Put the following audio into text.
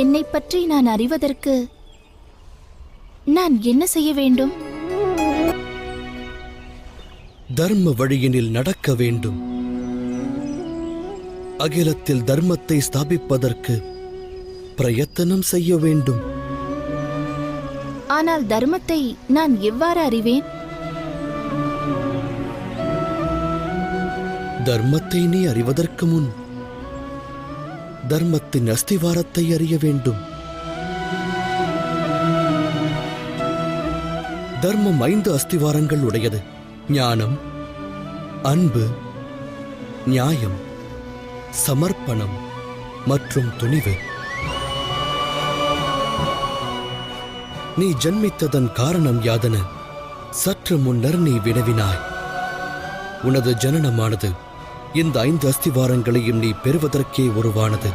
என்னை பற்றி நான் அறிவதற்கு நான் என்ன செய்ய வேண்டும்? தர்ம வழியினில் நடக்க வேண்டும். அகிலத்தில் தர்மத்தை ஸ்தாபிப்பதற்கு பிரயத்தனம் செய்ய வேண்டும். ஆனால் தர்மத்தை நான் எவ்வாறு அறிவேன்? தர்மத்தை நீ அறிவதற்கு முன் தர்மத்தின் அஸ்திவாரத்தை அறிய வேண்டும். தர்மம் ஐந்து அஸ்திவாரங்கள் உடையது. ஞானம் அன்பு நியாயம் சமர்ப்பணம் மற்றும் துணிவு. நீ ஜன்மித்ததன் காரணம் யாதென சற்று முன்னர் நீ வினவினாய். உனது ஜனனமானது இந்த ஐந்து அஸ்திவாரங்களையும் நீ பெறுவதற்கே உருவானது.